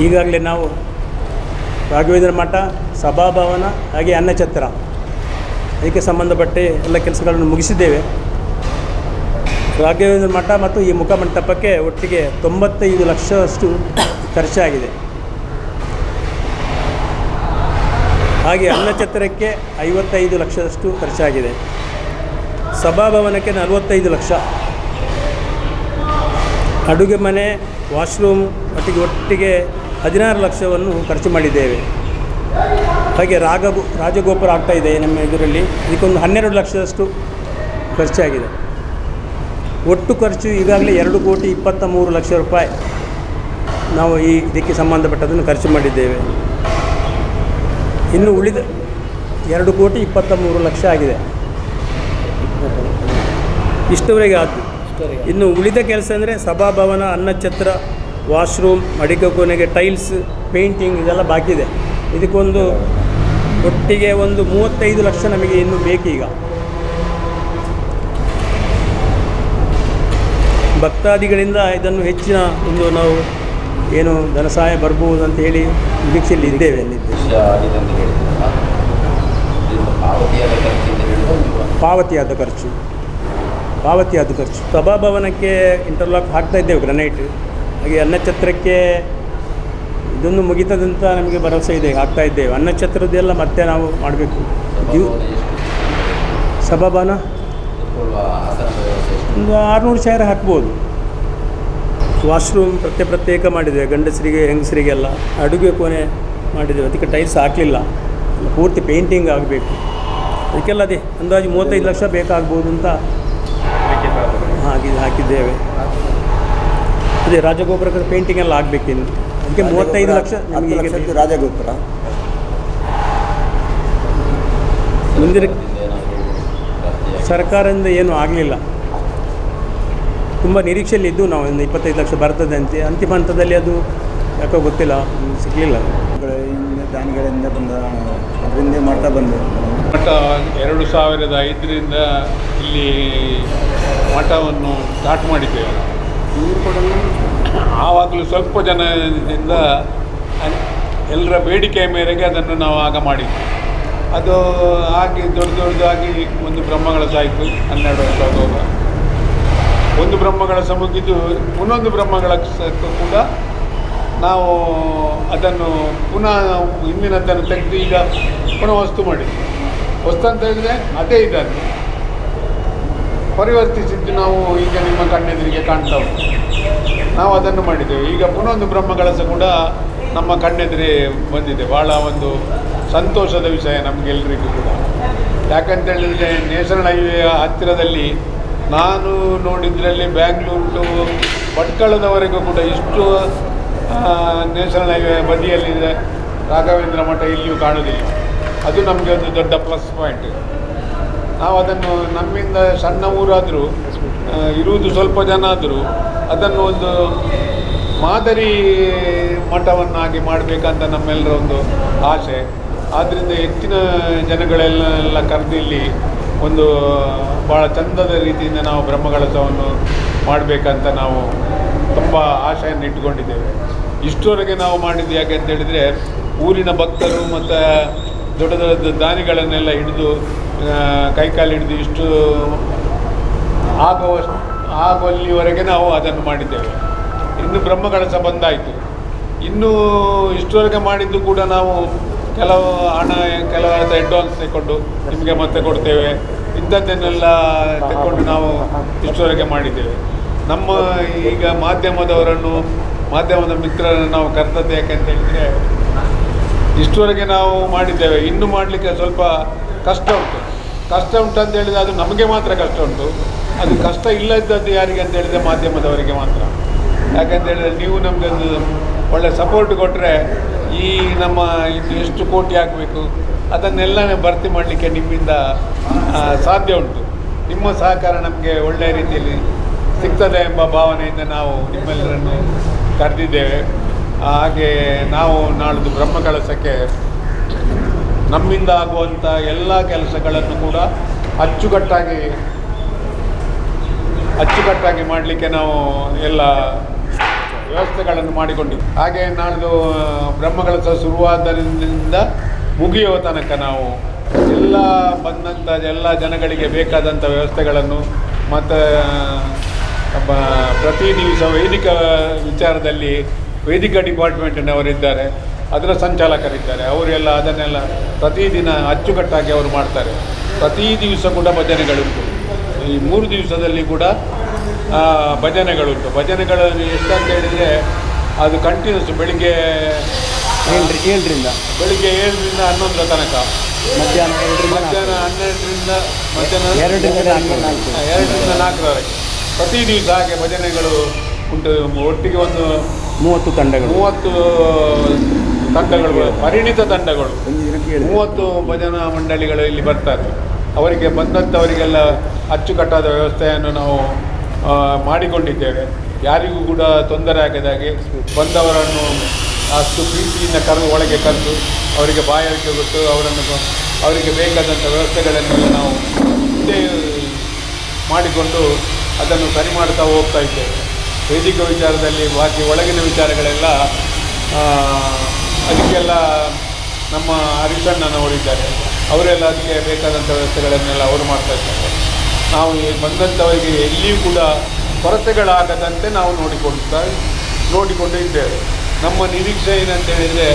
ಈಗಾಗಲೇ ನಾವು ರಾಘವೇಂದ್ರ ಮಠ, ಸಭಾಭವನ, ಹಾಗೆ ಅನ್ನಛತ್ರ. ಅದಕ್ಕೆ ಸಂಬಂಧಪಟ್ಟ ಎಲ್ಲ ಕೆಲಸಗಳನ್ನು ಮುಗಿಸಿದ್ದೇವೆ. ರಾಘವೇಂದ್ರ ಮಠ ಮತ್ತು ಈ ಮುಖಮಂಟಪಕ್ಕೆ ಒಟ್ಟಿಗೆ ತೊಂಬತ್ತೈದು ಲಕ್ಷದಷ್ಟು ಖರ್ಚಾಗಿದೆ. ಹಾಗೆ ಅನ್ನಛತ್ರಕ್ಕೆ ಐವತ್ತೈದು ಲಕ್ಷದಷ್ಟು ಖರ್ಚಾಗಿದೆ. ಸಭಾಭವನಕ್ಕೆ ನಲವತ್ತೈದು ಲಕ್ಷ. ಅಡುಗೆ ಮನೆ, ವಾಶ್ರೂಮ್, ಒಟ್ಟಿಗೆ ಒಟ್ಟಿಗೆ ಹದಿನಾರು ಲಕ್ಷವನ್ನು ಖರ್ಚು ಮಾಡಿದ್ದೇವೆ. ಹಾಗೆ ರಾಗ ರಾಜಗೋಪುರ ಆಗ್ತಾ ಇದೆ ನಮ್ಮ ಇದರಲ್ಲಿ ಇದಕ್ಕೊಂದು ಹನ್ನೆರಡು ಲಕ್ಷದಷ್ಟು ಖರ್ಚಾಗಿದೆ. ಒಟ್ಟು ಖರ್ಚು ಈಗಾಗಲೇ ಎರಡು ಕೋಟಿ ಇಪ್ಪತ್ತ ಮೂರು ಲಕ್ಷ ರೂಪಾಯಿ ನಾವು ಈ ಇದಕ್ಕೆ ಸಂಬಂಧಪಟ್ಟದನ್ನು ಖರ್ಚು ಮಾಡಿದ್ದೇವೆ. ಇನ್ನು ಉಳಿದ ಎರಡು ಕೋಟಿ ಇಪ್ಪತ್ತ ಮೂರು ಲಕ್ಷ ಆಗಿದೆ. ಇಷ್ಟವರೆಗೆ ಆದ್ದು. ಇನ್ನು ಉಳಿದ ಕೆಲಸ ಅಂದರೆ ಸಭಾಭವನ, ಅನ್ನಛತ್ರ ವಾಶ್ರೂಮ್ ಮಡಿಕೆ ಕೊನೆಗೆ ಟೈಲ್ಸ್ ಪೇಂಟಿಂಗ್ ಇದೆಲ್ಲ ಬಾಕಿ ಇದೆ. ಇದಕ್ಕೊಂದು ಒಟ್ಟಿಗೆ ಒಂದು ಮೂವತ್ತೈದು ಲಕ್ಷ ನಮಗೆ ಇನ್ನು ಬೇಕೀಗ. ಭಕ್ತಾದಿಗಳಿಂದ ಇದನ್ನು ಹೆಚ್ಚಿನ ಒಂದು ನಾವು ಏನು ಧನ ಸಹಾಯ ಬರ್ಬೋದು ಅಂತ ಹೇಳಿ ನಿರೀಕ್ಷೆಯಲ್ಲಿ ಇದ್ದೇವೆ. ಪಾವತಿಯಾದ ಖರ್ಚು. ಪಾವತಿಯಾದ ಖರ್ಚು. ಸಭಾಭವನಕ್ಕೆ ಇಂಟರ್ಲಾಕ್ ಹಾಕ್ತಾ ಇದ್ದೇವೆ ಗ್ರನೈಟ್ ಹಾಗೆ ಅನ್ನಛತ್ರಕ್ಕೆ ಇದೊಂದು ಮುಗಿತದಂತ ನಮಗೆ ಭರವಸೆ ಇದೆ, ಆಗ್ತಾ ಇದ್ದೇವೆ. ಅನ್ನಛತ್ರದ್ದೆಲ್ಲ ಮತ್ತೆ ನಾವು ಮಾಡಬೇಕು. ಸಭಾಭವನ? ಒಂದು ಆರುನೂರು ಸಾವಿರ ಹಾಕ್ಬೋದು. ವಾಶ್ರೂಮ್ ಪ್ರತ್ಯೇ ಪ್ರತ್ಯೇಕ ಮಾಡಿದ್ದೇವೆ, ಗಂಡಸರಿಗೆ, ಹೆಂಗಸರಿಗೆಲ್ಲ. ಅಡುಗೆ ಕೋಣೆ ಮಾಡಿದ್ದೇವೆ, ಅದಕ್ಕೆ ಟೈಲ್ಸ್ ಹಾಕಲಿಲ್ಲ. ಪೂರ್ತಿ ಪೇಂಟಿಂಗ್ ಆಗಬೇಕು. ಅದಕ್ಕೆಲ್ಲ ಅದೇ, ಅಂದಾಜು ಮೂವತ್ತೈದು ಲಕ್ಷ ಬೇಕಾಗ್ಬೋದು ಅಂತ ಹಾಕಿ ಹಾಕಿದ್ದೇವೆ. ಅದೇ ರಾಜಗೋಪುರ ಪೇಂಟಿಂಗ್ ಎಲ್ಲ ಆಗಬೇಕಿನ್ನು. ಅದಕ್ಕೆ ಮೂವತ್ತೈದು ಲಕ್ಷ ನಮಗೆ ಈಗ ಬೇಕು. ರಾಜಗೋಪುರ. ಮುಂದಿನ ಸರ್ಕಾರದಿಂದ ಏನು ಆಗಲಿಲ್ಲ. ತುಂಬ ನಿರೀಕ್ಷೆಯಲ್ಲಿ ಇದ್ದು ನಾವು ಒಂದು ಇಪ್ಪತ್ತೈದು ಲಕ್ಷ ಬರ್ತದೆ ಅಂತ. ಅಂತಿಮ ಹಂತದಲ್ಲಿ ಅದು ಯಾಕೋ ಗೊತ್ತಿಲ್ಲ. ಸಿಗಲಿಲ್ಲ. ಹಿಂದೆ ದಾನಿಗಳಿಂದ ಬಂದ ಅದರಿಂದ ಮಾಡ್ತಾ ಬಂದು. ಮಠ ಎರಡು ಸಾವಿರದ ಐದರಿಂದ ಇಲ್ಲಿ ಮಠವನ್ನು ಸ್ಟಾರ್ಟ್ ಮಾಡಿದ್ದೇವೆ. ಆವಾಗಲೂ ಸ್ವಲ್ಪ ಜನದಿಂದ ಎಲ್ಲರ ಬೇಡಿಕೆಯ ಮೇರೆಗೆ ಅದನ್ನು ನಾವು ಆಗ ಮಾಡಿದ್ವಿ. ಅದು ಆಗಿ ದೊಡ್ಡ ದೊಡ್ಡದಾಗಿ ಒಂದು ಬ್ರಹ್ಮಗಳ ಸಾಯಿತು, ಹನ್ನೆರಡು ವರ್ಷ ಆಗುವಾಗ ಒಂದು ಬ್ರಹ್ಮಗಳ ಸಮುಗಿದ್ದು ಇನ್ನೊಂದು ಬ್ರಹ್ಮಗಳ ಕೂಡ ನಾವು ಅದನ್ನು ಪುನಃ ಹಿಂದಿನದ್ದನ್ನು ತೆಗೆದು ಈಗ ಪುನಃ ವಸ್ತು ಮಾಡಿದ್ವಿ. ವಸ್ತು ಅಂತ ಹೇಳಿದರೆ ಅದೇ ಇದನ್ನು ಪರಿವರ್ತಿಸಿದ್ದು ನಾವು ಈಗ ನಿಮ್ಮ ಕಣ್ಣೆದುರಿಗೆ ಕಾಣ್ತಾ ಉಂಟು. ನಾವು ಅದನ್ನು ಮಾಡಿದ್ದೇವೆ. ಈಗ ಪುನಃ ಒಂದು ಬ್ರಹ್ಮಗಳಸ ಕೂಡ ನಮ್ಮ ಕಣ್ಣೆದುರೆ ಬಂದಿದೆ. ಭಾಳ ಒಂದು ಸಂತೋಷದ ವಿಷಯ ನಮಗೆಲ್ಲರಿಗೂ ಕೂಡ. ಯಾಕಂತ ಹೇಳಿದರೆ ನ್ಯಾಷನಲ್ ಹೈವೇ ಹತ್ತಿರದಲ್ಲಿ ನಾನು ನೋಡಿದ್ರಲ್ಲಿ ಬ್ಯಾಂಗ್ಳೂರು ಟು ಭಟ್ಕಳದವರೆಗೂ ಕೂಡ ಇಷ್ಟು ನ್ಯಾಷನಲ್ ಹೈವೇ ಬದಿಯಲ್ಲಿದೆ. ರಾಘವೇಂದ್ರ ಮಠ ಇಲ್ಲಿಯೂ ಕಾಣೋದಿಲ್ಲ ಅದು ನಮಗೆ ಒಂದು ದೊಡ್ಡ ಪ್ಲಸ್ ಪಾಯಿಂಟ್ ನಾವು ಅದನ್ನು ನಮ್ಮಿಂದ ಸಣ್ಣ ಊರಾದರೂ ಇರುವುದು ಸ್ವಲ್ಪ ಜನ ಆದರೂ ಅದನ್ನು ಒಂದು ಮಾದರಿ ಮಠವನ್ನಾಗಿ ಮಾಡಬೇಕಂತ ನಮ್ಮೆಲ್ಲರ ಒಂದು ಆಸೆ. ಆದ್ದರಿಂದ ಹೆಚ್ಚಿನ ಜನಗಳೆಲ್ಲ ಕರೆದಿಲ್ಲಿ ಒಂದು ಭಾಳ ಚಂದದ ರೀತಿಯಿಂದ ನಾವು ಬ್ರಹ್ಮಗಳಸವನ್ನು ಮಾಡಬೇಕಂತ ನಾವು ತುಂಬ ಆಶೆಯನ್ನು ಇಟ್ಟುಕೊಂಡಿದ್ದೇವೆ. ಇಷ್ಟರವರೆಗೆ ನಾವು ಮಾಡಿದ್ದು ಯಾಕೆ ಅಂತ ಹೇಳಿದರೆ, ಊರಿನ ಭಕ್ತರು ಮತ್ತು ದೊಡ್ಡ ದೊಡ್ಡ ದಾನಿಗಳನ್ನೆಲ್ಲ ಹಿಡಿದು ಕೈಕಾಲು ಹಿಡಿದು ಇಷ್ಟು ಆಗುವ ಆಗುವಲ್ಲಿವರೆಗೆ ನಾವು ಅದನ್ನು ಮಾಡಿದ್ದೇವೆ. ಇನ್ನು ಬ್ರಹ್ಮಕಳಸ ಬಂದಾಯಿತು ಇನ್ನೂ ಇಷ್ಟುವರೆಗೆ ಮಾಡಿದ್ದು ಕೂಡ ನಾವು ಕೆಲವು ಹಣ, ಕೆಲವು ಅಡ್ವಾನ್ಸ್ ತಗೊಂಡು ನಿಮಗೆ ಮತ್ತೆ ಕೊಡ್ತೇವೆ. ಇಂಥದ್ದನ್ನೆಲ್ಲ ತಗೊಂಡು ನಾವು ಇಷ್ಟುವರೆಗೆ ಮಾಡಿದ್ದೇವೆ. ನಮ್ಮ ಈಗ ಮಾಧ್ಯಮದವರನ್ನು, ಮಾಧ್ಯಮದ ಮಿತ್ರರನ್ನು ನಾವು ಕರ್ತದ್ದು ಯಾಕೆಂತ ಹೇಳಿದರೆ ಇಷ್ಟವರೆಗೆ ನಾವು ಮಾಡಿದ್ದೇವೆ. ಇನ್ನು ಮಾಡಲಿಕ್ಕೆ ಸ್ವಲ್ಪ ಕಷ್ಟ ಉಂಟು. ಕಷ್ಟ ಉಂಟು ಅಂತ ಹೇಳಿದರೆ ಅದು ನಮಗೆ ಮಾತ್ರ ಕಷ್ಟ ಉಂಟು. ಅದು ಕಷ್ಟ ಇಲ್ಲದದ್ದು ಯಾರಿಗೆ ಅಂತ ಹೇಳಿದರೆ ಮಾಧ್ಯಮದವರಿಗೆ ಮಾತ್ರ. ಯಾಕಂತ ಹೇಳಿದರೆ ನೀವು ನಮಗೆ ಒಂದು ಒಳ್ಳೆ ಸಪೋರ್ಟ್ ಕೊಟ್ಟರೆ ಈ ನಮ್ಮ ಇದು ಎಷ್ಟು ಕೋಟಿ ಹಾಕಬೇಕು ಅದನ್ನೆಲ್ಲ ಭರ್ತಿ ಮಾಡಲಿಕ್ಕೆ ನಿಮ್ಮಿಂದ ಸಾಧ್ಯ ಉಂಟು. ನಿಮ್ಮ ಸಹಕಾರ ನಮಗೆ ಒಳ್ಳೆಯ ರೀತಿಯಲ್ಲಿ ಸಿಗ್ತದೆ ಎಂಬ ಭಾವನೆಯಿಂದ ನಾವು ನಿಮ್ಮೆಲ್ಲರನ್ನು ಕರೆದಿದ್ದೇವೆ. ಹಾಗೆ ನಾವು ನಾಳ್ದು ಬ್ರಹ್ಮಕಳಸಕ್ಕೆ ನಮ್ಮಿಂದ ಆಗುವಂಥ ಎಲ್ಲ ಕೆಲಸಗಳನ್ನು ಕೂಡ ಅಚ್ಚುಕಟ್ಟಾಗಿ ಅಚ್ಚುಕಟ್ಟಾಗಿ ಮಾಡಲಿಕ್ಕೆ ನಾವು ಎಲ್ಲ ವ್ಯವಸ್ಥೆಗಳನ್ನು ಮಾಡಿಕೊಂಡಿದ್ವಿ ಹಾಗೆ ನಾಳ್ದು ಬ್ರಹ್ಮಗಳಸ ಶುರುವಾದ್ದರಿಂದ ಮುಗಿಯುವ ತನಕ ನಾವು ಎಲ್ಲ ಬಂದಂಥ ಎಲ್ಲ ಜನಗಳಿಗೆ ಬೇಕಾದಂಥ ವ್ಯವಸ್ಥೆಗಳನ್ನು ಮತ್ತು ಪ್ರತಿ ದಿವಸ ವೈದಿಕ ವಿಚಾರದಲ್ಲಿ ವೈದಿಕ ಡಿಪಾರ್ಟ್ಮೆಂಟಿನವರಿದ್ದಾರೆ ಅದರ ಸಂಚಾಲಕರಿದ್ದಾರೆ ಅವರೆಲ್ಲ ಅದನ್ನೆಲ್ಲ ಪ್ರತಿದಿನ ಅಚ್ಚುಕಟ್ಟಾಗಿ ಅವರು ಮಾಡ್ತಾರೆ. ಪ್ರತಿ ದಿವಸ ಕೂಡ ಭಜನೆಗಳುಂಟು. ಈ ಮೂರು ದಿವಸದಲ್ಲಿ ಕೂಡ ಭಜನೆಗಳುಂಟು. ಭಜನೆಗಳಲ್ಲಿ ಎಷ್ಟಂತ ಹೇಳಿದರೆ ಅದು ಕಂಟಿನ್ಯೂಸ್ ಬೆಳಿಗ್ಗೆ ಏಳ್ರಿ ಏಳರಿಂದ. ಬೆಳಿಗ್ಗೆ ಏಳರಿಂದ ಹನ್ನೊಂದರ ತನಕ. ಮಧ್ಯಾಹ್ನ ಮಧ್ಯಾಹ್ನ ಹನ್ನೆರಡರಿಂದ ಮಧ್ಯಾಹ್ನ ಎರಡರಿಂದ ಎರಡರಿಂದ ನಾಲ್ಕರವರೆಗೆ. ಪ್ರತಿ ದಿವಸ ಹಾಗೆ ಭಜನೆಗಳು ಉಂಟು. ಒಟ್ಟಿಗೆ ಒಂದು ಮೂವತ್ತು ತಂಡಗಳು. ಮೂವತ್ತು ತಂಡಗಳು ಪರಿಣಿತ ತಂಡಗಳು. ಮೂವತ್ತು ಭಜನಾ ಮಂಡಳಿಗಳು ಇಲ್ಲಿ ಬರ್ತಾರೆ. ಅವರಿಗೆ ಬಂದಂಥವರಿಗೆಲ್ಲ ಅಚ್ಚುಕಟ್ಟಾದ ವ್ಯವಸ್ಥೆಯನ್ನು ನಾವು ಮಾಡಿಕೊಂಡಿದ್ದೇವೆ. ಯಾರಿಗೂ ಕೂಡ ತೊಂದರೆ ಆಗದಾಗೆ ಬಂದವರನ್ನು ಅಷ್ಟು ಪ್ರೀತಿಯಿಂದ ಕರೆದು ಒಳಗೆ ಕರೆದು ಅವರಿಗೆ ಬಾಯಾರಿಕೆ ಕೊಟ್ಟು ಅವರನ್ನು ಅವರಿಗೆ ಬೇಕಾದಂಥ ವ್ಯವಸ್ಥೆಗಳನ್ನೆಲ್ಲ ನಾವು ಮುಂದೆ ಮಾಡಿಕೊಂಡು ಅದನ್ನು ಸರಿ ಮಾಡ್ತಾ ಹೋಗ್ತಾ ಇದ್ದೇವೆ. ವೈದಿಕ ವಿಚಾರದಲ್ಲಿ ಬಾಕಿ ಒಳಗಿನ ವಿಚಾರಗಳೆಲ್ಲ ಅದಕ್ಕೆಲ್ಲ ನಮ್ಮ ಹರಿಶಣ್ಣನವರಿದ್ದಾರೆ ಅವರೆಲ್ಲ ಅದಕ್ಕೆ ಬೇಕಾದಂಥ ವ್ಯವಸ್ಥೆಗಳನ್ನೆಲ್ಲ ಅವರು ಮಾಡ್ತಾ ಇದ್ದಾರೆ. ನಾವು ಬಂದಂಥವರಿಗೆ ಎಲ್ಲಿಯೂ ಕೂಡ ಕೊರತೆಗಳಾಗದಂತೆ ನಾವು ನೋಡಿಕೊಳ್ತಾ, ನೋಡಿಕೊಂಡು ಇದ್ದೇವೆ. ನಮ್ಮ ನಿರೀಕ್ಷೆ ಏನಂತ ಹೇಳಿದರೆ,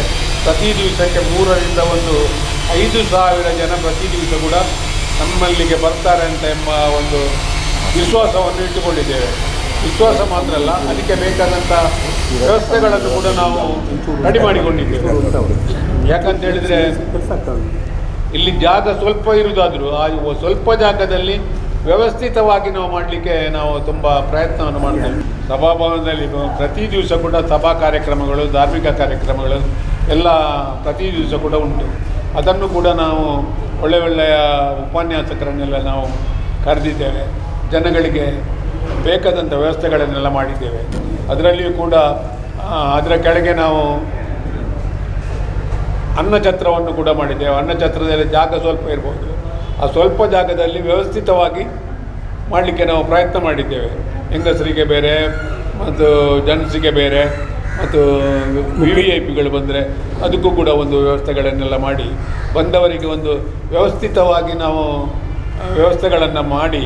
ಪ್ರತಿ ದಿವಸಕ್ಕೆ ಮೂರರಿಂದ ಒಂದು ಐದು ಸಾವಿರ ಜನ ಪ್ರತಿ ದಿವಸ ಕೂಡ ನಮ್ಮಲ್ಲಿಗೆ ಬರ್ತಾರೆ ಅಂತ ಎಂಬ ಒಂದು ವಿಶ್ವಾಸವನ್ನು ಇಟ್ಟುಕೊಂಡಿದ್ದೇವೆ. ವಿಶ್ವಾಸ ಮಾತ್ರ ಅಲ್ಲ, ಅದಕ್ಕೆ ಬೇಕಾದಂಥ ವ್ಯವಸ್ಥೆಗಳನ್ನು ಕೂಡ ನಾವು ರೆಡಿ ಮಾಡಿಕೊಂಡಿದ್ದೇವೆ. ಯಾಕಂತ ಹೇಳಿದರೆ, ಇಲ್ಲಿ ಜಾಗ ಸ್ವಲ್ಪ ಇರುವುದಾದರೂ, ಆ ಸ್ವಲ್ಪ ಜಾಗದಲ್ಲಿ ವ್ಯವಸ್ಥಿತವಾಗಿ ನಾವು ಮಾಡಲಿಕ್ಕೆ ನಾವು ತುಂಬ ಪ್ರಯತ್ನವನ್ನು ಮಾಡ್ತೇವೆ. ಸಭಾಭವನದಲ್ಲಿ ಪ್ರತಿ ದಿವಸ ಕೂಡ ಸಭಾ ಕಾರ್ಯಕ್ರಮಗಳು, ಧಾರ್ಮಿಕ ಕಾರ್ಯಕ್ರಮಗಳು ಎಲ್ಲ ಪ್ರತಿ ದಿವಸ ಕೂಡ ಉಂಟು. ಅದನ್ನು ಕೂಡ ನಾವು ಒಳ್ಳೆ ಒಳ್ಳೆಯ ಉಪನ್ಯಾಸಕರನ್ನೆಲ್ಲ ನಾವು ಕರೆದಿದ್ದೇವೆ. ಜನಗಳಿಗೆ ಬೇಕಾದಂಥ ವ್ಯವಸ್ಥೆಗಳನ್ನೆಲ್ಲ ಮಾಡಿದ್ದೇವೆ. ಅದರಲ್ಲಿಯೂ ಕೂಡ ಅದರ ಕೆಳಗೆ ನಾವು ಅನ್ನಛತ್ರವನ್ನು ಕೂಡ ಮಾಡಿದ್ದೇವೆ. ಅನ್ನಛತ್ರದಲ್ಲಿ ಜಾಗ ಸ್ವಲ್ಪ ಇರ್ಬೋದು. ಆ ಸ್ವಲ್ಪ ಜಾಗದಲ್ಲಿ ವ್ಯವಸ್ಥಿತವಾಗಿ ಮಾಡಲಿಕ್ಕೆ ನಾವು ಪ್ರಯತ್ನ ಮಾಡಿದ್ದೇವೆ. ಹೆಂಗಸರಿಗೆ ಬೇರೆ, ಮತ್ತು ಜನಸಿಗೆ ಬೇರೆ, ಮತ್ತು ವಿ ವಿ ಐ ಪಿಗಳು ಬಂದರೆ ಅದಕ್ಕೂ ಕೂಡ ಒಂದು ವ್ಯವಸ್ಥೆಗಳನ್ನೆಲ್ಲ ಮಾಡಿ, ಬಂದವರಿಗೆ ಒಂದು ವ್ಯವಸ್ಥಿತವಾಗಿ ನಾವು ವ್ಯವಸ್ಥೆಗಳನ್ನು ಮಾಡಿ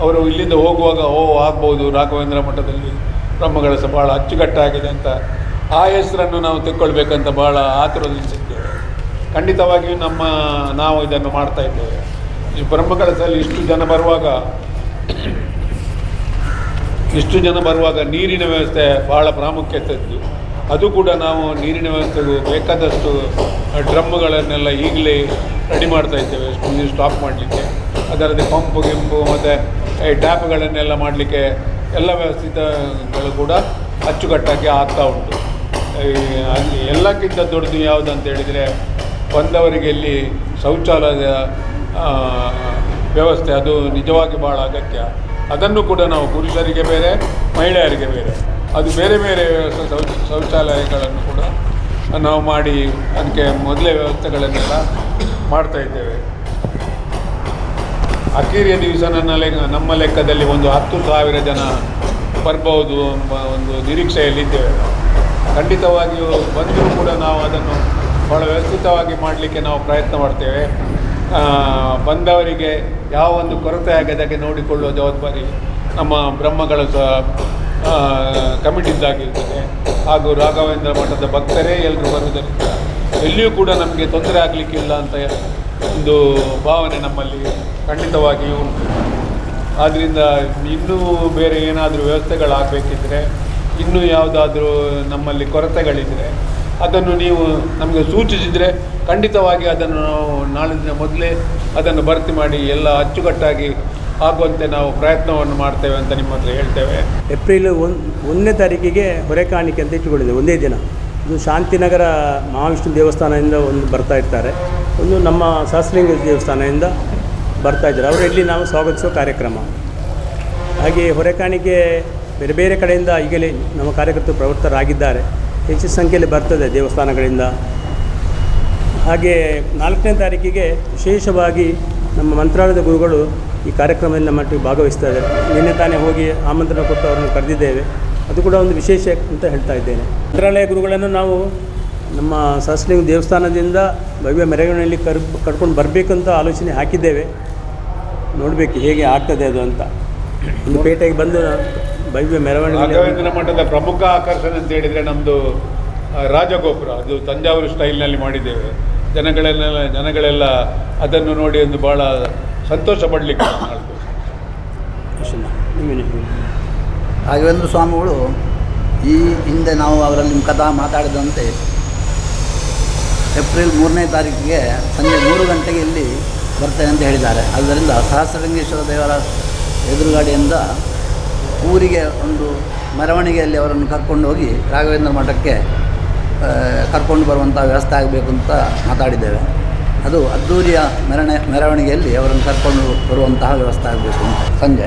ಅವರು ಇಲ್ಲಿಂದ ಹೋಗುವಾಗ, ಓ, ಆಗ್ಬೋದು, ರಾಘವೇಂದ್ರ ಮಠದಲ್ಲಿ ಬ್ರಹ್ಮಗಳಸ ಭಾಳ ಅಚ್ಚುಕಟ್ಟಾಗಿದೆ ಅಂತ ಆ ಹೆಸರನ್ನು ನಾವು ತೆಕ್ಕೊಳ್ಬೇಕಂತ ಭಾಳ ಆತುರದಿಂದಿದ್ದೇವೆ ಖಂಡಿತವಾಗಿಯೂ ನಮ್ಮ, ನಾವು ಇದನ್ನು ಮಾಡ್ತಾ ಇದ್ದೇವೆ. ಈ ಬ್ರಹ್ಮಕಳಸಲ್ಲಿ ಇಷ್ಟು ಜನ ಬರುವಾಗ, ಇಷ್ಟು ಜನ ಬರುವಾಗ ನೀರಿನ ವ್ಯವಸ್ಥೆ ಭಾಳ ಪ್ರಾಮುಖ್ಯತೆ ಇತ್ತು. ಅದು ಕೂಡ ನಾವು ನೀರಿನ ವ್ಯವಸ್ಥೆಗೂ ಬೇಕಾದಷ್ಟು ಡ್ರಮ್ಗಳನ್ನೆಲ್ಲ ಈಗಲೇ ರೆಡಿ ಮಾಡ್ತಾ ಇದ್ದೇವೆ. ನೀರು ಸ್ಟಾಕ್ ಮಾಡಲಿಕ್ಕೆ. ಅದರದ್ದು ಪಂಪು, ಗಿಂಪು ಮತ್ತು ಈ ಟ್ಯಾಪ್ಗಳನ್ನೆಲ್ಲ ಮಾಡಲಿಕ್ಕೆ ಎಲ್ಲ ವ್ಯವಸ್ಥಿತಗಳು ಕೂಡ ಅಚ್ಚುಕಟ್ಟಾಗಿ ಆಗ್ತಾ ಉಂಟು. ಈ, ಅಲ್ಲಿ ಎಲ್ಲಕ್ಕಿಂತ ದೊಡ್ಡದು ಯಾವುದು ಅಂತ ಹೇಳಿದರೆ, ಬಂದವರಿಗೆ ಇಲ್ಲಿ ಶೌಚಾಲಯದ ವ್ಯವಸ್ಥೆ ಅದು ನಿಜವಾಗಿ ಭಾಳ ಅಗತ್ಯ. ಅದನ್ನು ಕೂಡ ನಾವು ಪುರುಷರಿಗೆ ಬೇರೆ, ಮಹಿಳೆಯರಿಗೆ ಬೇರೆ. ಅದು ಬೇರೆ ಬೇರೆ ವ್ಯವಸ್ಥೆ ಶೌಚ ಶೌಚಾಲಯಗಳನ್ನು ಕೂಡ ನಾವು ಮಾಡಿ, ಅದಕ್ಕೆ ಮೊದಲೇ ವ್ಯವಸ್ಥೆಗಳನ್ನೆಲ್ಲ ಮಾಡ್ತಾ ಇದ್ದೇವೆ. ಅಖೀರಿಯ ದಿವಸ ನನ್ನ ಲೆಕ್ಕ, ನಮ್ಮ ಲೆಕ್ಕದಲ್ಲಿ ಒಂದು ಹತ್ತು ಸಾವಿರ ಜನ ಬರ್ಬೋದು ಎಂಬ ಒಂದು ನಿರೀಕ್ಷೆಯಲ್ಲಿದ್ದೇವೆ. ಖಂಡಿತವಾಗಿಯೂ ಬಂದರೂ ಕೂಡ ನಾವು ಅದನ್ನು ಬಹಳ ವ್ಯವಸ್ಥಿತವಾಗಿ ಮಾಡಲಿಕ್ಕೆ ನಾವು ಪ್ರಯತ್ನ ಮಾಡ್ತೇವೆ. ಬಂದವರಿಗೆ ಯಾವ ಒಂದು ಕೊರತೆ ಆಗದಾಗೆ ನೋಡಿಕೊಳ್ಳುವ ಜವಾಬ್ದಾರಿ ನಮ್ಮ ಬ್ರಹ್ಮಗಳ ಸಹ ಕಮಿಟಿದ್ದಾಗಿರ್ತದೆ. ಹಾಗೂ ರಾಘವೇಂದ್ರ ಮಠದ ಭಕ್ತರೇ ಎಲ್ಲರೂ ಬರುವುದರಿಂದ ಎಲ್ಲಿಯೂ ಕೂಡ ನಮಗೆ ತೊಂದರೆ ಆಗಲಿಕ್ಕಿಲ್ಲ ಅಂತ ಒಂದು ಭಾವನೆ ನಮ್ಮಲ್ಲಿ ಖಂಡಿತವಾಗಿಯೂ ಉಂಟು. ಆದ್ದರಿಂದ ಇನ್ನೂ ಬೇರೆ ಏನಾದರೂ ವ್ಯವಸ್ಥೆಗಳಾಗಬೇಕಿದ್ರೆ, ಇನ್ನೂ ಯಾವುದಾದ್ರೂ ನಮ್ಮಲ್ಲಿ ಕೊರತೆಗಳಿದ್ದರೆ ಅದನ್ನು ನೀವು ನಮಗೆ ಸೂಚಿಸಿದರೆ ಖಂಡಿತವಾಗಿ ಅದನ್ನು ನಾವು ನಾಳೆ ದಿನ ಮೊದಲೇ ಅದನ್ನು ಭರ್ತಿ ಮಾಡಿ ಎಲ್ಲ ಅಚ್ಚುಕಟ್ಟಾಗಿ ಆಗುವಂತೆ ನಾವು ಪ್ರಯತ್ನವನ್ನು ಮಾಡ್ತೇವೆ ಅಂತ ನಿಮ್ಮ ಹತ್ರ ಹೇಳ್ತೇವೆ. ಏಪ್ರಿಲ್ ಒಂದು ಒಂದನೇ ತಾರೀಕಿಗೆ ಹೊರೆಕಾಣಿಕೆ ಅಂತ ಇಟ್ಟುಕೊಂಡಿದೆ ಒಂದೇ ದಿನ. ಇದು ಶಾಂತಿನಗರ ಮಹಾವಿಷ್ಣು ದೇವಸ್ಥಾನದಿಂದ ಒಂದು ಬರ್ತಾ ಇರ್ತಾರೆ. ಒಂದು ನಮ್ಮ ಸಹಸ್ರಲಿಂಗ ದೇವಸ್ಥಾನದಿಂದ ಬರ್ತಾ ಇದ್ದಾರೆ. ಅವರಲ್ಲಿ ನಾವು ಸ್ವಾಗತಿಸುವ ಕಾರ್ಯಕ್ರಮ. ಹಾಗೆ ಹೊರೆಕಾಣಿಕೆ ಬೇರೆ ಬೇರೆ ಕಡೆಯಿಂದ ಈಗಲೇ ನಮ್ಮ ಕಾರ್ಯಕರ್ತರು ಪ್ರವೃತ್ತರಾಗಿದ್ದಾರೆ ಹೆಚ್ಚಿನ ಸಂಖ್ಯೆಯಲ್ಲಿ ಬರ್ತದೆ ದೇವಸ್ಥಾನಗಳಿಂದ. ಹಾಗೆ ನಾಲ್ಕನೇ ತಾರೀಕಿಗೆ ವಿಶೇಷವಾಗಿ ನಮ್ಮ ಮಂತ್ರಾಲಯದ ಗುರುಗಳು ಈ ಕಾರ್ಯಕ್ರಮದಲ್ಲಿ ನಮ್ಮ ಮಟ್ಟಿಗೆ ಭಾಗವಹಿಸ್ತಾರೆ ನಿನ್ನೆ ತಾನೇ ಹೋಗಿ ಆಮಂತ್ರಣ ಕೊಟ್ಟು ಅವರನ್ನು ಕರೆದಿದ್ದೇವೆ. ಅದು ಕೂಡ ಒಂದು ವಿಶೇಷ ಅಂತ ಹೇಳ್ತಾ ಇದ್ದೇನೆ. ಮಂತ್ರಾಲಯ ಗುರುಗಳನ್ನು ನಾವು ನಮ್ಮ ಸಹಸ್ರಲಿಂಗ ದೇವಸ್ಥಾನದಿಂದ ಭವ್ಯ ಮೆರವಣಿಗೆಯಲ್ಲಿ ಕರ್, ಕರ್ಕೊಂಡು ಬರಬೇಕಂತ ಆಲೋಚನೆ ಹಾಕಿದ್ದೇವೆ. ನೋಡಬೇಕು ಹೇಗೆ ಆಗ್ತದೆ ಅದು ಅಂತ. ಒಂದು ಪೇಟೆಗೆ ಬಂದು ಭವ್ಯ ಮೆರವಣಿಗೆ ರಾಘವೇಂದ್ರ ಮಠದ ಪ್ರಮುಖ ಆಕರ್ಷಣೆ ಅಂತ ಹೇಳಿದರೆ ನಮ್ಮದು ರಾಜಗೋಪುರ. ಅದು ತಂಜಾವೂರು ಸ್ಟೈಲ್ನಲ್ಲಿ ಮಾಡಿದ್ದೇವೆ. ಜನಗಳೆಲ್ಲ ಜನಗಳೆಲ್ಲ ಅದನ್ನು ನೋಡಿ ಒಂದು ಭಾಳ ಸಂತೋಷ ಪಡಲಿಕ್ಕೆ ರಾಘವೇಂದ್ರ ಸ್ವಾಮಿಗಳು ಈ ಹಿಂದೆ ನಾವು ಅವರಲ್ಲಿ ಕಥಾ ಮಾತಾಡಿದಂತೆ ಏಪ್ರಿಲ್ ಮೂರನೇ ತಾರೀಕಿಗೆ ಸಂಜೆ ಮೂರು ಗಂಟೆಗೆ ಇಲ್ಲಿ ಬರ್ತೇವೆ ಅಂತ ಹೇಳಿದ್ದಾರೆ. ಆದ್ದರಿಂದ ಸಹಸ್ರಲಿಂಗೇಶ್ವರ ದೇವರ ಎದುರುಗಾಡಿಯಿಂದ ಊರಿಗೆ ಒಂದು ಮೆರವಣಿಗೆಯಲ್ಲಿ ಅವರನ್ನು ಕರ್ಕೊಂಡು ಹೋಗಿ ರಾಘವೇಂದ್ರ ಮಠಕ್ಕೆ ಕರ್ಕೊಂಡು ಬರುವಂಥ ವ್ಯವಸ್ಥೆ ಆಗಬೇಕು ಅಂತ ಮಾತಾಡಿದ್ದೇವೆ. ಅದು ಅದ್ದೂರಿಯ ಮೆರಣೆ ಮೆರವಣಿಗೆಯಲ್ಲಿ ಅವರನ್ನು ಕರ್ಕೊಂಡು ಬರುವಂತಹ ವ್ಯವಸ್ಥೆ ಆಗಬೇಕು ಅಂತ. ಸಂಜೆ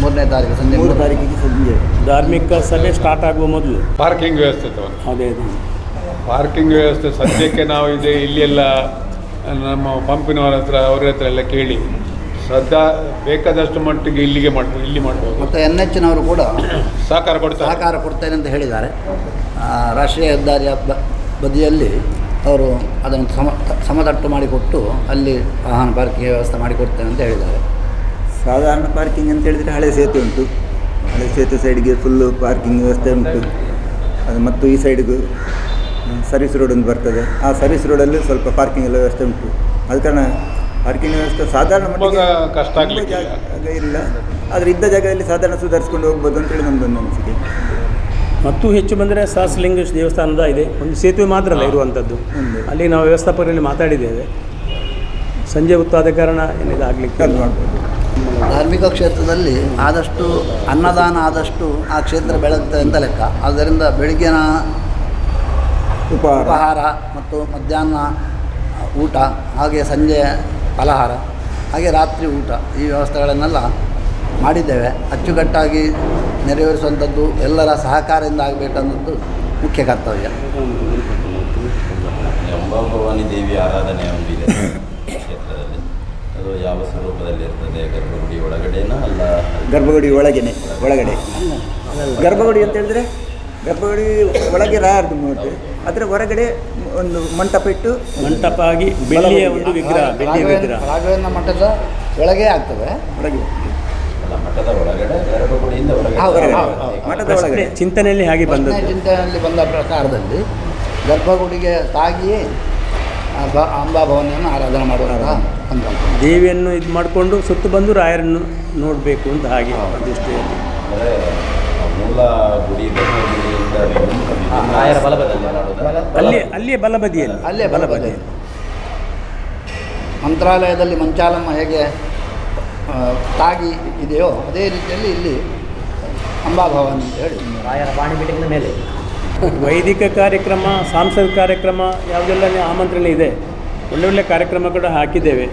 ಮೂರನೇ ತಾರೀಕು ಸಂಜೆ ಮೂರು ತಾರೀಕಿಗೆ ಸಂಜೆ. ಧಾರ್ಮಿಕ ಸಭೆ ಸ್ಟಾರ್ಟ್ ಆಗುವ ಮೊದಲು. ಪಾರ್ಕಿಂಗ್ ವ್ಯವಸ್ಥೆ ಅದೇ ಪಾರ್ಕಿಂಗ್ ವ್ಯವಸ್ಥೆ ಸದ್ಯಕ್ಕೆ ನಾವು ಇದೆ ಇಲ್ಲಿ ಎಲ್ಲ ನಮ್ಮ ಪಂಪಿನವರ ಹತ್ರ ಅವ್ರ ಹತ್ರ ಎಲ್ಲ ಕೇಳಿ. ಸದಾ ಬೇಕಾದಷ್ಟು ಮಟ್ಟಿಗೆ ಇಲ್ಲಿಗೆ ಮಾಡ್ಬೋದು ಇಲ್ಲಿ ಮಾಡ್ಬೋದು. ಮತ್ತು ಎನ್ ನವರು ಕೂಡ ಸಹಕಾರ ಕೊಡ್ತಾರೆ. ಸಹಕಾರ ಕೊಡ್ತೇನೆ ಅಂತ ಹೇಳಿದ್ದಾರೆ. ಆ, ರಾಷ್ಟ್ರೀಯ ಹೆದ್ದಾರಿಯ ಬ ಬದಿಯಲ್ಲಿ ಅವರು ಅದನ್ನು ಸಮ ಸಮತಟ್ಟು ಮಾಡಿಕೊಟ್ಟು ಅಲ್ಲಿ ವಾಹನ ಪಾರ್ಕಿಂಗ್ ವ್ಯವಸ್ಥೆ ಮಾಡಿಕೊಡ್ತೇನೆ ಅಂತ ಹೇಳಿದ್ದಾರೆ. ಸಾಧಾರಣ ಪಾರ್ಕಿಂಗ್ ಅಂತ ಹೇಳಿದರೆ ಹಳೆ ಸೇತುವೆ ಉಂಟು. ಹಳೆ ಸೇತುವೆ ಸೈಡ್ಗೆ ಫುಲ್ಲು ಪಾರ್ಕಿಂಗ್ ವ್ಯವಸ್ಥೆ ಉಂಟು. ಅದು ಮತ್ತು ಈ ಸೈಡ್ಗೂ ಸರ್ವಿಸ್ ರೋಡ್ ಒಂದು ಬರ್ತದೆ. ಆ ಸರ್ವಿಸ್ ರೋಡಲ್ಲಿ ಸ್ವಲ್ಪ ಪಾರ್ಕಿಂಗ್ ಎಲ್ಲ ವ್ಯವಸ್ಥೆ ಉಂಟು. ಅದ ಕಾರಣ ಪಾರ್ಕಿಂಗ್ ವ್ಯವಸ್ಥೆ ಸಾಧಾರಣ ಮಟ್ಟಿಗೆ ಕಷ್ಟ ಜಾಗ ಇಲ್ಲ. ಆದರೆ ಇದ್ದ ಜಾಗದಲ್ಲಿ ಸಾಧಾರಣ ಸುಧಾರಿಸ್ಕೊಂಡು ಹೋಗ್ಬೋದು ಅಂತೇಳಿ ನಮ್ಮದೊಂದು ಅನಿಸಿಕೆ. ಮತ್ತು ಹೆಚ್ಚು ಬಂದರೆ ಸಹಸ್ರಲಿಂಗ ದೇವಸ್ಥಾನದ ಇದೆ. ಒಂದು ಸೇತುವೆ ಮಾತ್ರ ಅಲ್ಲ ಇರುವಂಥದ್ದು. ಒಂದು. ಅಲ್ಲಿ ನಾವು ವ್ಯವಸ್ಥಾಪಕರಲ್ಲಿ ಮಾತಾಡಿದ್ದೇವೆ. ಸಂಜೆ ಹೊತ್ತಾದ ಕಾರಣ ಏನಿದೆ ಆಗಲಿಕ್ಕೆ ಮಾಡ್ಬೋದು ಧಾರ್ಮಿಕ ಕ್ಷೇತ್ರದಲ್ಲಿ ಆದಷ್ಟು ಅನ್ನದಾನ ಆದಷ್ಟು ಆ ಕ್ಷೇತ್ರ ಬೆಳಗುತ್ತೆ ಅಂತ ಲೆಕ್ಕ. ಆದ್ದರಿಂದ ಬೆಳಿಗ್ಗಿನ ಉಪಹಾರ ಉಪಹಾರ ಮತ್ತು ಮಧ್ಯಾಹ್ನ ಊಟ ಹಾಗೆ ಸಂಜೆ ಫಲಹಾರ ಹಾಗೆ ರಾತ್ರಿ ಊಟ ಈ ವ್ಯವಸ್ಥೆಗಳನ್ನೆಲ್ಲ ಮಾಡಿದ್ದೇವೆ. ಅಚ್ಚುಕಟ್ಟಾಗಿ ನೆರವೇರಿಸುವಂಥದ್ದು ಎಲ್ಲರ ಸಹಕಾರದಿಂದ ಆಗಬೇಕನ್ನೋದು ಮುಖ್ಯ ಕರ್ತವ್ಯ. ಭವಾನಿ ದೇವಿ ಆರಾಧನೆ ಒಂದಿದೆ ಕ್ಷೇತ್ರದಲ್ಲಿ. ಅದು ಯಾವ ಸ್ವರೂಪದಲ್ಲಿ ಇರ್ತದೆ? ಗರ್ಭಗುಡಿ ಒಳಗಡೆನಾ ಅಲ್ಲ? ಗರ್ಭಗುಡಿ ಒಳಗೇನೆ ಒಳಗಡೆ. ಗರ್ಭಗುಡಿ ಅಂತ ಹೇಳಿದ್ರೆ ಗರ್ಭಗುಡಿ ಒಳಗೆ ರಾರದು ಮೂರ್ತಿ. ಅದರ ಹೊರಗಡೆ ಒಂದು ಮಂಟಪ ಇಟ್ಟು ಮಂಟಪ ಆಗಿ ಬೆಳ್ಳಿಯ ಒಂದು ವಿಗ್ರಹ ಬೆಳ್ಳಿಯ ವಿಗ್ರಹ. ರಾಘವೇಂದ್ರ ಮಠದ ಒಳಗೆ ಆಗ್ತದೆ. ಒಳಗೆ. ಮಠದ ಒಳಗಡೆ. ಮಠದ ಒಳಗಡೆ. ಚಿಂತನೆಯಲ್ಲಿ ಹಾಗೆ ಬಂದ ಬಂದದ್ದು. ಚಿಂತನೆಯಲ್ಲಿ ಬಂದ ಪ್ರಕಾರದಲ್ಲಿ ಗರ್ಭಗುಡಿಗೆ ತಾಗಿಯೇ ಅಂಬಾಭವನಿಯನ್ನು ಆರಾಧನೆ ಮಾಡುವಾಗ ಅಂತ ದೇವಿಯನ್ನು ಇದು ಮಾಡಿಕೊಂಡು ಸುತ್ತು ಬಂದು ರಾಯರನ್ನು ನೋಡಬೇಕು ಅಂತ ಹಾಗೆ ದೃಷ್ಟಿಯಲ್ಲಿ. ಅಂದರೆ ಮೂಲ ಗುಡಿ ರಾಯರ ಬಲಬದಿಯಲ್ಲಿ? ಅಲ್ಲಿ ಅಲ್ಲಿಯೇ ಬಲಬದಿಯಲ್ಲಿ. ಅಲ್ಲೇ ಬಲಬದಿ ಮಂತ್ರಾಲಯದಲ್ಲಿ ಮಂಚಾಲಮ್ಮ ಹೇಗೆ ತಾಗಿ ಇದೆಯೋ ಅದೇ ರೀತಿಯಲ್ಲಿ ಇಲ್ಲಿ ಅಂಬಾಭವನ್ ಅಂತ ಹೇಳಿ. ರಾಯರ ಬಾಣಿ ಬಿಲ್ಡಿಂಗ್ನ ಮೇಲೆ. ವೈದಿಕ ಕಾರ್ಯಕ್ರಮ ಸಾಂಸ್ಕೃತಿಕ ಕಾರ್ಯಕ್ರಮ ಯಾವುದೆಲ್ಲ ಆಮಂತ್ರಣ ಇದೆ ಒಳ್ಳೊಳ್ಳೆ ಕಾರ್ಯಕ್ರಮ ಕೂಡ ಹಾಕಿದ್ದೇವೆ.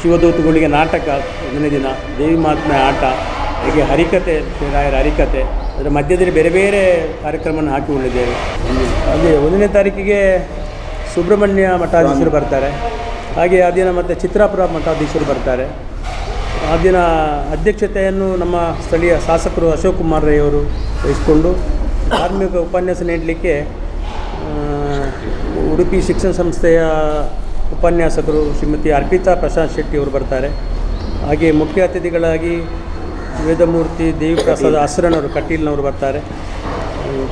ಶಿವದೂತುಗಳಿಗೆ ನಾಟಕ ದಿನ ದಿನ ದೇವಿ ಮಹಾತ್ಮೆ ಆಟ ಹೀಗೆ ಹರಿಕತೆ ರಾಯರ ಹರಿಕತೆ ಅದರ ಮಧ್ಯದಲ್ಲಿ ಬೇರೆ ಬೇರೆ ಕಾರ್ಯಕ್ರಮವನ್ನು ಹಾಕಿಕೊಂಡಿದ್ದೇವೆ. ಅಲ್ಲಿ ಒಂದನೇ ತಾರೀಕಿಗೆ ಸುಬ್ರಹ್ಮಣ್ಯ ಮಠಾಧೀಶರು ಬರ್ತಾರೆ. ಹಾಗೆ ಆ ದಿನ ಮತ್ತು ಚಿತ್ರಾಪುರ ಮಠಾಧೀಶರು ಬರ್ತಾರೆ. ಆ ದಿನ ಅಧ್ಯಕ್ಷತೆಯನ್ನು ನಮ್ಮ ಸ್ಥಳೀಯ ಶಾಸಕರು ಅಶೋಕ್ ಕುಮಾರ್ ರೈ ವಹಿಸಿಕೊಂಡು ಧಾರ್ಮಿಕ ಉಪನ್ಯಾಸ ನೀಡಲಿಕ್ಕೆ ಉಡುಪಿ ಶಿಕ್ಷಣ ಸಂಸ್ಥೆಯ ಉಪನ್ಯಾಸಕರು ಶ್ರೀಮತಿ ಅರ್ಪಿತಾ ಪ್ರಶಾಂತ್ ಶೆಟ್ಟಿ ಅವರು ಬರ್ತಾರೆ. ಹಾಗೆ ಮುಖ್ಯ ಅತಿಥಿಗಳಾಗಿ ವೇದಮೂರ್ತಿ ದೇವಿ ಪ್ರಸಾದ ಅಸ್ರನವರು ಕಟೀಲ್ನವರು ಬರ್ತಾರೆ.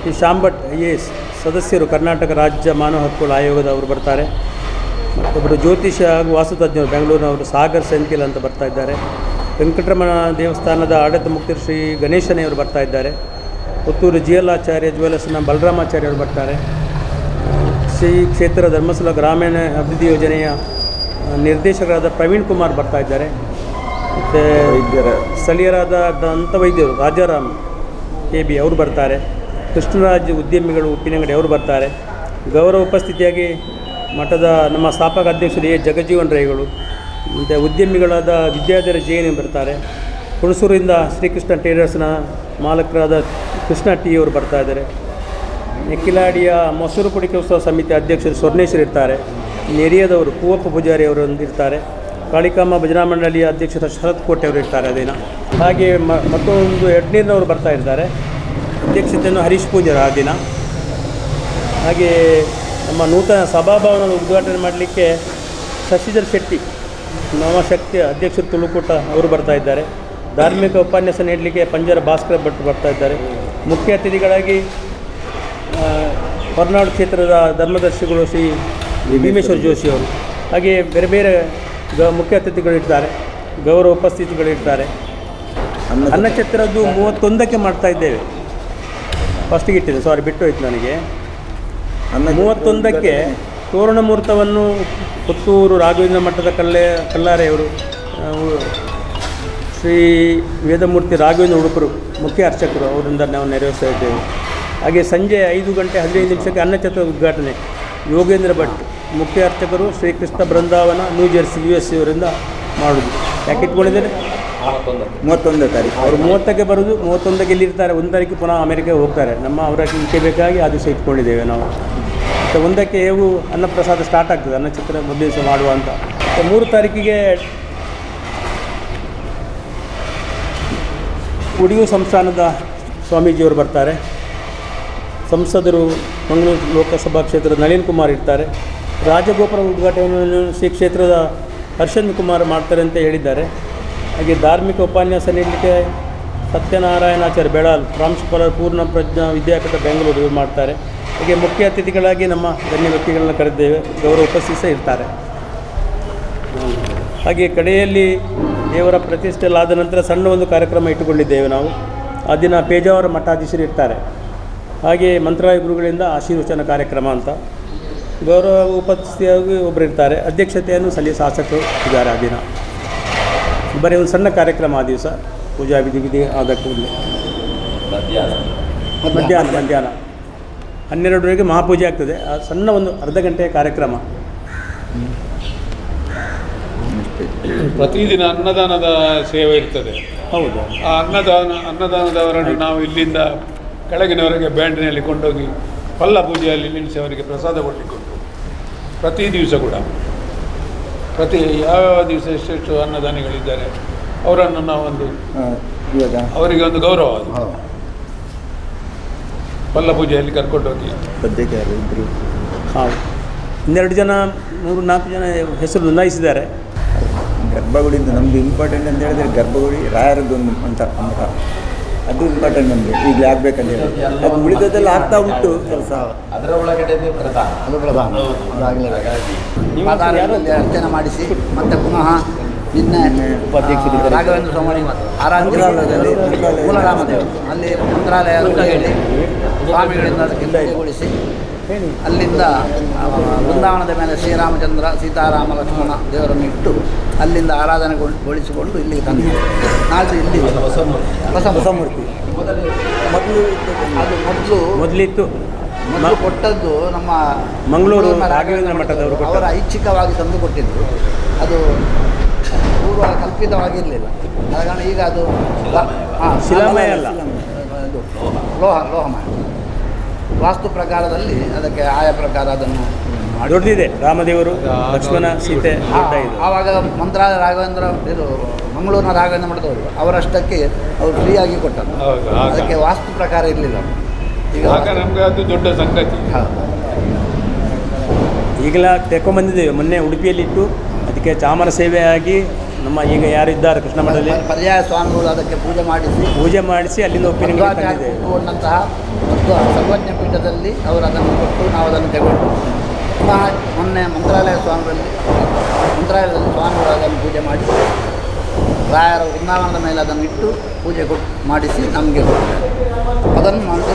P Shambhat I A S ಸದಸ್ಯರು ಕರ್ನಾಟಕ ರಾಜ್ಯ ಮಾನವ ಹಕ್ಕುಗಳ ಆಯೋಗದವರು ಬರ್ತಾರೆ. ಮತ್ತೊಬ್ಬರು ಜ್ಯೋತಿಷ ಹಾಗೂ ವಾಸ್ತುತಜ್ಞರು ಬೆಂಗಳೂರಿನವರು ಸಾಗರ್ ಸೆಂಥಿಲ್ ಅಂತ ಬರ್ತಾ ಇದ್ದಾರೆ. ವೆಂಕಟರಮಣ ದೇವಸ್ಥಾನದ ಆಡಳಿತ ಮುಕ್ತಿ ಶ್ರೀ ಗಣೇಶನೆಯವರು ಬರ್ತಾ ಇದ್ದಾರೆ. ಪುತ್ತೂರು ಜಿ ಎಲ್ ಆಚಾರ್ಯ ಜ್ಯುವೆಲರ್ಸ್ನ ಬಲರಾಮಾಚಾರ್ಯವರು ಬರ್ತಾರೆ. ಶ್ರೀ ಕ್ಷೇತ್ರ ಧರ್ಮಸ್ಥಳ ಗ್ರಾಮೀಣ ಅಭಿವೃದ್ಧಿ ಯೋಜನೆಯ ನಿರ್ದೇಶಕರಾದ ಪ್ರವೀಣ್ ಕುಮಾರ್ ಬರ್ತಾ ಇದ್ದಾರೆ. ಮತ್ತು ವೈದ್ಯರ ಸ್ಥಳೀಯರಾದ ದಂತ ವೈದ್ಯರು ರಾಜಾರಾಮ್ ಕೆ ಬಿ ಅವರು ಬರ್ತಾರೆ, ಕೃಷ್ಣರಾಜ್ ಉದ್ಯಮಿಗಳು ಉಪ್ಪಿನಂಗಡಿ ಅವರು ಬರ್ತಾರೆ. ಗೌರವ ಉಪಸ್ಥಿತಿಯಾಗಿ ಮಠದ ನಮ್ಮ ಸ್ಥಾಪಕ ಅಧ್ಯಕ್ಷರು ಎ. ಜಗಜೀವನ್ ರೈಗಳು, ಮತ್ತು ಉದ್ಯಮಿಗಳಾದ ವಿದ್ಯಾಧರ ಜೈನ್ ಬರ್ತಾರೆ. ಹುಣಸೂರಿಂದ ಶ್ರೀಕೃಷ್ಣ ಟೇಲರ್ಸ್ನ ಮಾಲಕರಾದ ಕೃಷ್ಣ ಟಿ ಅವರು ಬರ್ತಾ ಇದ್ದಾರೆ. ನೆಕ್ಕಿಲಾಡಿಯ ಮೊಸರು ಕುಡಿಕೆ ಉತ್ಸವ ಸಮಿತಿ ಅಧ್ಯಕ್ಷರು ಸ್ವರ್ಣೇಶ್ವರ್ ಇರ್ತಾರೆ. ನೆರಿಯದವರು ಕೂವಪ್ಪ ಪೂಜಾರಿ ಅವರು ಇರ್ತಾರೆ ಕಾಳಿಕಾಂಬ ಭಜನಾ ಮಂಡಳಿಯ ಅಧ್ಯಕ್ಷ ಶರತ್ ಕೋಟೆ ಅವರು ಇರ್ತಾರೆ ಅದೇನ ಹಾಗೆ ಮತ್ತೊಂದು ಎಡ್ನೀರ್ನವರು ಬರ್ತಾ ಇರ್ತಾರೆ. ಅಧ್ಯಕ್ಷತೆಯನ್ನು ಹರೀಶ್ ಪೂಜಾರ ಆ ದಿನ. ಹಾಗೆ ನಮ್ಮ ನೂತನ ಸಭಾಭವನ ಉದ್ಘಾಟನೆ ಮಾಡಲಿಕ್ಕೆ ಶಶಿಧರ್ ಶೆಟ್ಟಿ ನವಶಕ್ತಿಯ ಅಧ್ಯಕ್ಷರು ತುಳುಕೂಟ ಅವರು ಬರ್ತಾ ಇದ್ದಾರೆ. ಧಾರ್ಮಿಕ ಉಪನ್ಯಾಸ ನೀಡಲಿಕ್ಕೆ ಪಂಜರ ಭಾಸ್ಕರ ಭಟ್ ಬರ್ತಾ ಇದ್ದಾರೆ. ಮುಖ್ಯ ಅತಿಥಿಗಳಾಗಿ ಹೊರನಾಡು ಕ್ಷೇತ್ರದ ಧರ್ಮದರ್ಶಿಗಳು ಶ್ರೀ ಭೀಮೇಶ್ವರ ಜೋಶಿ ಅವರು. ಹಾಗೆ ಬೇರೆ ಬೇರೆ ಗ, ಮುಖ್ಯ ಅತಿಥಿಗಳಿರ್ತಾರೆ, ಗೌರವ ಉಪಸ್ಥಿತಿಗಳಿರ್ತಾರೆ. ಅನ್ನ ಅನ್ನಛತ್ರದ್ದು ಮೂವತ್ತೊಂದಕ್ಕೆ ಮಾಡ್ತಾ ಇದ್ದೇವೆ. ಫಸ್ಟಿಗೆ ಇಟ್ಟಿದೆ ಸಾರಿ ಬಿಟ್ಟು ಹೋಯ್ತು ನನಗೆ. ಅನ್ನ ಮೂವತ್ತೊಂದಕ್ಕೆ ತೋರಣ ಮುಹೂರ್ತವನ್ನು ಪುತ್ತೂರು ರಾಘವೇಂದ್ರ ಮಠದ ಕಲ್ಲೆ, ಕಲ್ಲಾರೆಯವರು ಶ್ರೀ ವೇದಮೂರ್ತಿ ರಾಘವೇಂದ್ರ ಉಡುಪರು, ಮುಖ್ಯ ಅರ್ಚಕರು ಅವರಿಂದ ನಾವು ನೆರವೇರಿಸ್ತಾ ಇದ್ದೇವೆ. ಹಾಗೆ ಸಂಜೆ ಐದು ಗಂಟೆ ಹದಿನೈದು ನಿಮಿಷಕ್ಕೆ ಅನ್ನಛತ್ರ ಉದ್ಘಾಟನೆ, ಯೋಗೇಂದ್ರ ಭಟ್ ಮುಖ್ಯ ಅರ್ಚಕರು Srikrishna Brindavan New Jersey U S ಇವರಿಂದ ಮಾಡೋದು. ಯಾಕೆ ಇಟ್ಕೊಂಡಿದ್ದಾರೆ ಮೂವತ್ತೊಂದನೇ ತಾರೀಕು. ಅವರು ಮೂವತ್ತಕ್ಕೆ ಬರೋದು, ಮೂವತ್ತೊಂದಕ್ಕೆ ಇಲ್ಲಿರ್ತಾರೆ ಒಂದು ತಾರೀಕು ಪುನಃ ಅಮೆರಿಕಾಗೆ ಹೋಗ್ತಾರೆ. ನಮ್ಮ ಅವರ ಇದಕ್ಕೆ ಬೇಕಾಗಿ ಆ ದಿವಸ ಇಟ್ಕೊಂಡಿದ್ದೇವೆ ನಾವು. ಮತ್ತು ಒಂದಕ್ಕೆ ಹೇಗೂ ಅನ್ನಪ್ರಸಾದ ಸ್ಟಾರ್ಟ್ ಆಗ್ತದೆ, ಅನ್ನಚಿತ್ರ ಮೊದಲು ದಿವಸ ಮಾಡುವ ಅಂತ. ಮೂರು ತಾರೀಕಿಗೆ ಉಡಿಯು ಸಂಸ್ಥಾನದ ಸ್ವಾಮೀಜಿಯವರು ಬರ್ತಾರೆ. ಸಂಸದರು ಮಂಗಳೂರು ಲೋಕಸಭಾ ಕ್ಷೇತ್ರದ ನಳಿನ್ ಕುಮಾರ್ ಇರ್ತಾರೆ. ರಾಜಗೋಪುರ ಉದ್ಘಾಟನೆಯನ್ನು ಶ್ರೀ ಕ್ಷೇತ್ರದ ಹರ್ಷನ್ ಕುಮಾರ್ ಮಾಡ್ತಾರೆ ಅಂತ ಹೇಳಿದ್ದಾರೆ. ಹಾಗೆ ಧಾರ್ಮಿಕ ಉಪನ್ಯಾಸ ನೀಡಲಿಕ್ಕೆ ಸತ್ಯನಾರಾಯಣಾಚಾರ್ಯ ಬೆಳಾಲ್ ಪ್ರಾಂಶುಪಾಲರು ಪೂರ್ಣ ಪ್ರಜ್ಞಾ ವಿದ್ಯಾಪೀಠ ಬೆಂಗಳೂರು ಮಾಡ್ತಾರೆ. ಹಾಗೆ ಮುಖ್ಯ ಅತಿಥಿಗಳಾಗಿ ನಮ್ಮ ಗಣ್ಯ ವ್ಯಕ್ತಿಗಳನ್ನ ಕರೆದಿದ್ದೇವೆ. ಗೌರವ ಉಪಸ್ಥಿತ ಇರ್ತಾರೆ. ಹಾಗೆ ಕಡೆಯಲ್ಲಿ ದೇವರ ಪ್ರತಿಷ್ಠೆ ಎಲ್ಲ ಆದ ನಂತರ ಸಣ್ಣ ಒಂದು ಕಾರ್ಯಕ್ರಮ ಇಟ್ಟುಕೊಂಡಿದ್ದೇವೆ ನಾವು. ಆ ದಿನ ಪೇಜಾವರ ಮಠಾಧೀಶರು ಇರ್ತಾರೆ. ಹಾಗೆ ಮಂತ್ರಾಲಯ ಗುರುಗಳಿಂದ ಆಶೀರ್ವಚನ ಕಾರ್ಯಕ್ರಮ ಅಂತ. ಗೌರವ ಉಪಸ್ಥಿತಿಯಾಗಿ ಒಬ್ಬರು ಇರ್ತಾರೆ. ಅಧ್ಯಕ್ಷತೆಯನ್ನು ಸಲ್ಲಿ ಶಾಸಕರು ಇದ್ದಾರೆ ಆ ದಿನ. ಬರೀ ಒಂದು ಸಣ್ಣ ಕಾರ್ಯಕ್ರಮ ಆ ದಿವಸ. ಪೂಜಾ ವಿಧಿ ವಿಧಿ ಆದ ಕೂಡಲೇ ಮಧ್ಯಾಹ್ನ ಮಧ್ಯಾಹ್ನ. ಮಧ್ಯಾಹ್ನ ಹನ್ನೆರಡರವರೆಗೆ ಮಹಾಪೂಜೆ ಆಗ್ತದೆ. ಆ ಸಣ್ಣ ಒಂದು ಅರ್ಧ ಗಂಟೆಯ ಕಾರ್ಯಕ್ರಮ. ಪ್ರತಿದಿನ ಅನ್ನದಾನದ ಸೇವೆ ಇರ್ತದೆ. ಹೌದು. ಆ ಅನ್ನದಾನ ಅನ್ನದಾನದವರನ್ನು ನಾವು ಇಲ್ಲಿಂದ ಕೆಳಗಿನವರೆಗೆ ಬ್ಯಾಂಡಿನಲ್ಲಿ ಕೊಂಡೋಗಿ ಪಲ್ಲ ಪೂಜೆಯಲ್ಲಿ ನಿಲ್ಲಿಸಿ ಅವರಿಗೆ ಪ್ರಸಾದ ಕೊಡಲಿಕ್ಕೆ ಪ್ರತಿ ದಿವಸ ಕೂಡ ಪ್ರತಿ ಯಾವ್ಯಾವ ದಿವಸ ಎಷ್ಟೆಷ್ಟು ಅನ್ನದಾನಿಗಳಿದ್ದಾರೆ ಅವರನ್ನು ನಾವೊಂದು ಅವರಿಗೆ ಒಂದು ಗೌರವ. ಅದು ಪಲ್ಲ ಪೂಜೆಯಲ್ಲಿ ಕರ್ಕೊಂಡೋಗಿ ಸದ್ಯಕ್ಕೆ ಯಾರು ಇಬ್ಬರು ಇನ್ನೆರಡು ಜನ ಮೂರು ನಾಲ್ಕು ಜನ ಹೆಸರು ನೋಂದಾಯಿಸಿದ್ದಾರೆ. ಗರ್ಭಗುಡಿಯಿಂದ ನಮ್ದು ಇಂಪಾರ್ಟೆಂಟ್ ಅಂತ ಹೇಳಿದ್ರೆ ಗರ್ಭಗುಡಿ ರಾಯರದ್ದೊಂದು ಅಂತ ಅಂತ ಅದು ಇಂಪಾರ್ಟೆಂಟ್ ನಮಗೆ ಈಗಲೇ ಆಗ್ಬೇಕಂತ ಹೇಳಿ ಅದು ಉಳಿದದೆಲ್ಲ ಆಗ್ತಾ ಉಂಟು ಕೆಲಸ. ಅದರ ಒಳಗಡೆ ಪ್ರಧಾನ. ಅದು ಪ್ರಧಾನ. ಅದಾಗಲೇ ಅರ್ಚನೆ ಮಾಡಿಸಿ ಮತ್ತೆ ಪುನಃ ನಿನ್ನೆ ಉಪಾಧ್ಯಕ್ಷರಿದ್ದಾರೆ. ಆ, ರಾಘವೇಂದ್ರ ಸ್ವಾಮಿ ಮಂತ್ರಾಲಯದಲ್ಲಿ ಮೂಲರಾಮದೇವರು. ಮೂಲರಾಮದೇವ ಅಲ್ಲಿ ಮಂತ್ರಾಲಯ ಅಂತ ಹೇಳಿ ಸ್ವಾಮಿಗಳಿಂದ ಅದಕ್ಕೆ ಪೂಜೆಗೊಳಿಸಿ ಅಲ್ಲಿಂದ ಬೃಂದಾವನದ ಮೇಲೆ ಶ್ರೀರಾಮಚಂದ್ರ ಸೀತಾರಾಮ ಲಕ್ಷ್ಮಣ ದೇವರನ್ನು ಇಟ್ಟು ಅಲ್ಲಿಂದ ಆರಾಧನೆಗೊಳಿಸಿಕೊಂಡು ಇಲ್ಲಿಗೆ ತಂದು ನಾಳೆ ಇಲ್ಲಿ ಹೊಸ ಹೊಸ ಮೂರ್ತಿ ಮೊದಲು ಅದು ಮೊದಲು ಮೊದಲಿತ್ತು. ಮೊದಲು ಕೊಟ್ಟದ್ದು ನಮ್ಮ ಮಂಗಳೂರು ರಾಘವೇಂದ್ರ ಮಠದವರು. ಅವರ ಐಚ್ಛಿಕವಾಗಿ ತಂದು ಕೊಟ್ಟಿದ್ದರು ಅದು ಪೂರ್ವ ಕಲ್ಪಿತವಾಗಿರಲಿಲ್ಲ. ಆದ ಕಾರಣ ಈಗ ಅದು ಹಾಂ ಶಿಲಾಮಯ ಅಲ್ಲ. ಇದು ಲೋಹ ಲೋಹಮಯ. ವಾಸ್ತು ಪ್ರಕಾರದಲ್ಲಿ ಅದಕ್ಕೆ ಆಯಾ ಪ್ರಕಾರ ಅದನ್ನು ದೊಡ್ಡದಿದೆ. ರಾಮದೇವರು ಲಕ್ಷ್ಮಣ ಸೀತೆ ಆವಾಗ ಮಂತ್ರ ರಾಘವೇಂದ್ರ ಇದು ಮಂಗಳೂರಿನ ರಾಘವೇಂದ್ರ ಮಾಡಿದವರು ಅವರಷ್ಟಕ್ಕೆ ಅವರು ಫ್ರೀಯಾಗಿ ಕೊಟ್ಟರು. ಅದಕ್ಕೆ ವಾಸ್ತು ಪ್ರಕಾರ ಇರಲಿಲ್ಲ. ಈಗ ನಮಗೆ ಅದು ದೊಡ್ಡ ಸಂಗತಿ. ಈಗಲ ತೆಕೊಂಬಂದಿದ್ದೇವೆ ಮೊನ್ನೆ ಉಡುಪಿಯಲ್ಲಿಟ್ಟು ಅದಕ್ಕೆ ಚಾಮರ ಸೇವೆ ಆಗಿ ನಮ್ಮ ಈಗ ಯಾರಿದ್ದಾರೆ ಕೃಷ್ಣ ಮಠದಲ್ಲಿ ಪರ್- ಪರ್ಯಾಯ ಸ್ವಾಮಿಗಳು ಅದಕ್ಕೆ ಪೂಜೆ ಮಾಡಿಸಿ ಪೂಜೆ ಮಾಡಿಸಿ ಅಲ್ಲಿಂದ ತಂದಿದ್ದೇವೆ. ಕೂತ್ಕೊಂಡಂತಹ ಮತ್ತು ಸರ್ವಜ್ಞ ಪೀಠದಲ್ಲಿ ಅವರು ಅದನ್ನು ಕೊಟ್ಟು ನಾವು ಅದನ್ನು ತಗೊಂಡು ಪುನಃ ಮೊನ್ನೆ ಮಂತ್ರಾಲಯ ಸ್ವಾಮಿಗಳಲ್ಲಿ ಮಂತ್ರಾಲಯದಲ್ಲಿ ಸ್ವಾಮಿಗಳು ಅದನ್ನು ಪೂಜೆ ಮಾಡಿ ರಾಯರ ವೃಂದಾವನದ ಮೇಲೆ ಅದನ್ನು ಇಟ್ಟು ಪೂಜೆ ಕೊಟ್ಟು ಮಾಡಿಸಿ ನಮಗೆ ಅದನ್ನು ನಮಗೆ